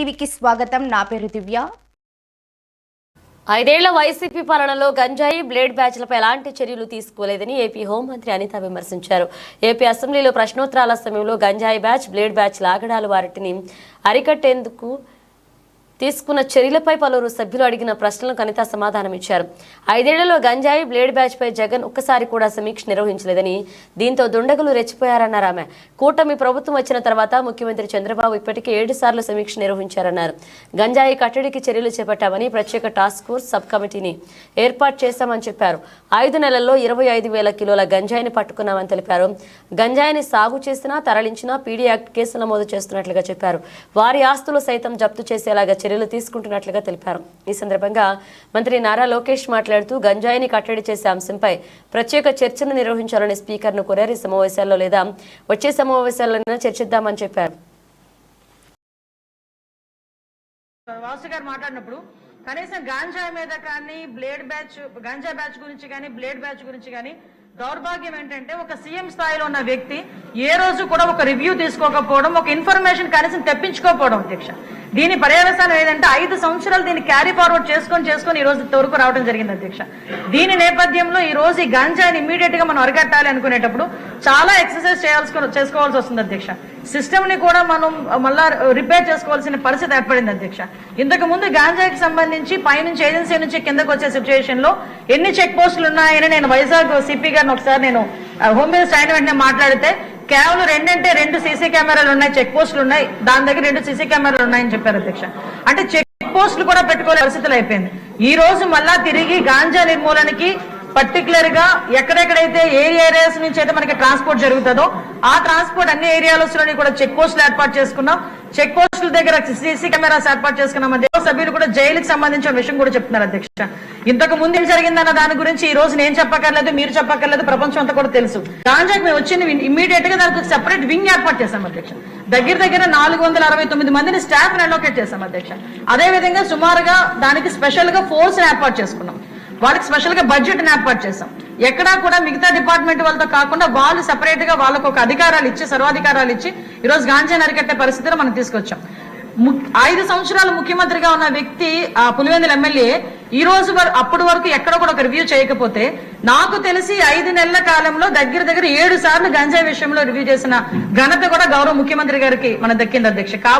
టీవీకి స్వాగతం. నా పేరు దివ్య. ఐదేళ్ళ వైసీపీ పాలనలో గంజాయి బ్లేడ్ బ్యాచ్లపై ఎలాంటి చర్యలు తీసుకోలేదని ఏపీ హోంమంత్రి అనిత విమర్శించారు. ఏపీ అసెంబ్లీలో ప్రశ్నోత్తరాల సమయంలో గంజాయి బ్యాచ్ బ్లేడ్ బ్యాచ్ లాగడాలు వాటిని అరికట్టేందుకు తీసుకున్న చర్యలపై పలువురు సభ్యులు అడిగిన ప్రశ్నలకు అనిత సమాధానమిచ్చారు. ఐదేళ్ళలో గంజాయి బ్లేడ్ బ్యాచ్ పై జగన్ ఒక్కసారి కూడా సమీక్ష నిర్వహించలేదని దీంతో దుండగులు రెచ్చిపోయారన్నారు ఆమె. కూటమి ప్రభుత్వం వచ్చిన తర్వాత ముఖ్యమంత్రి చంద్రబాబు ఇప్పటికే ఏడు సార్లు సమీక్ష నిర్వహించారన్నారు. గంజాయి కట్టడికి చర్యలు చేపట్టామని ప్రత్యేక టాస్క్ ఫోర్స్ సబ్ కమిటీని ఏర్పాటు చేశామని చెప్పారు. ఐదు నెలల్లో ఇరవై ఐదు వేల కిలోల గంజాయిని పట్టుకున్నామని తెలిపారు. గంజాయిని సాగు చేసినా తరలించినా పీడీ యాక్ట్ కేసు నమోదు చేస్తున్నట్లుగా చెప్పారు. వారి ఆస్తులు సైతం జప్తు చేసేలాగా చర్యలు తీసుకుంటున్నట్లుగా తెలిపారు. ఈ సందర్భంగా మంత్రి నారా లోకేష్ మాట్లాడుతూ గంజాయిని కట్టడి చేసే అంశంపై ప్రత్యేక చర్చను నిర్వహించాలని స్పీకర్ను కోరారు. ఈ సమావేశాల్లో లేదా వచ్చే సమావేశాల్లోనైనా చర్చిద్దామని చెప్పారు. వాసు గారు మాట్లాడినప్పుడు కనీసం గాంజా మీద కానీ బ్లేడ్ బ్యాచ్ గాంజా బ్యాచ్ గురించి కానీ బ్లేడ్ బ్యాచ్ గురించి కానీ దౌర్భాగ్యం ఏంటంటే ఒక సీఎం స్థాయిలో ఉన్న వ్యక్తి ఏ రోజు కూడా ఒక రివ్యూ తీసుకోకపోవడం ఒక ఇన్ఫర్మేషన్ కనీసం తెప్పించుకోకపోవడం అధ్యక్ష. దీని పర్యవసానం ఏదంటే ఐదు సంవత్సరాలు దీన్ని క్యారీ ఫార్వర్డ్ చేసుకొని చేసుకొని ఈ రోజు వరకు రావడం జరిగింది అధ్యక్ష. దీని నేపథ్యంలో ఈ రోజు ఈ గంజాని ఇమీడియట్గా మనం అరికట్టాలి అనుకునేటప్పుడు చాలా ఎక్సర్సైజ్ చేయాల్సి చేసుకోవాల్సి వస్తుంది అధ్యక్ష. సిస్టమ్ని కూడా మనం మళ్ళా రిపేర్ చేసుకోవాల్సిన పరిస్థితి ఏర్పడింది అధ్యక్ష. ఇంతకు ముందు గాంజాకి సంబంధించి పైనుంచి ఏజెన్సీ నుంచి కిందకు వచ్చే సిచ్యువేషన్లో ఎన్ని చెక్ పోస్టులు ఉన్నాయని నేను వైజాగ్ సిపి గారిని ఒకసారి నేను హోమ్ మినిస్టర్ అయిన వెంటనే మాట్లాడితే కేవలం రెండంటే రెండు సీసీ కెమెరాలు ఉన్నాయి చెక్ పోస్టులు ఉన్నాయి దాని దగ్గర రెండు సీసీ కెమెరాలు ఉన్నాయని చెప్పారు అధ్యక్ష. అంటే చెక్ పోస్టులు కూడా పెట్టుకోలే పరిస్థితులు అయిపోయింది. ఈ రోజు మళ్ళా తిరిగి గాంజా నిర్మూలనకి పర్టికులర్గా ఎక్కడెక్కడైతే ఏ ఏరియాస్ నుంచి అయితే మనకి ట్రాన్స్పోర్ట్ జరుగుతుందో ఆ ట్రాన్స్పోర్ట్ అన్ని ఏరియాలోని కూడా చెక్ పోస్టులు ఏర్పాటు చేసుకున్నాం. చెక్ పోస్టుల దగ్గర సీసీ కెమెరాస్ ఏర్పాటు చేసుకున్నాం. అధ్యక్ష సభ్యులు కూడా జైలుకి సంబంధించిన విషయం కూడా చెప్తున్నారు అధ్యక్ష. ఇంతకు ముందు ఏం జరిగిందన్న దాని గురించి ఈ రోజు నేను చెప్పక్కర్లేదు మీరు చెప్పక్కర్లేదు ప్రపంచం అంతా కూడా తెలుసు. గాంజాకి మేము వచ్చింది ఇమీడియట్గా దానికి సెపరేట్ వింగ్ ఏర్పాటు చేశాం అధ్యక్ష. దగ్గర దగ్గర నాలుగు వందల అరవై తొమ్మిది మందిని స్టాఫ్ అలోకేట్ చేశాం అధ్యక్ష. అదే విధంగా సుమారుగా దానికి స్పెషల్గా ఫోర్స్ ఏర్పాటు చేసుకున్నాం. వాళ్ళకి స్పెషల్గా బడ్జెట్ ఏర్పాటు చేశాం. ఎక్కడా కూడా మిగతా డిపార్ట్మెంట్ వాళ్ళతో కాకుండా వాళ్ళు సెపరేట్గా వాళ్ళకు ఒక అధికారాలు ఇచ్చి సర్వాధికారాలు ఇచ్చి ఈ రోజు గాంజా నరికట్టే పరిస్థితిలో మనం తీసుకొచ్చాం. ఐదు సంవత్సరాలు ముఖ్యమంత్రిగా ఉన్న వ్యక్తి ఆ పులివెందుల ఎమ్మెల్యే ఈ రోజు అప్పటి వరకు ఎక్కడ కూడా ఒక రివ్యూ చేయకపోతే నాకు తెలిసి ఐదు నెలల కాలంలో దగ్గర దగ్గర ఏడు సార్లు గంజాయి విషయంలో రివ్యూ చేసిన ఘనత కూడా గౌరవ ముఖ్యమంత్రి గారికి మన దక్కింది అధ్యక్ష. కాబట్టి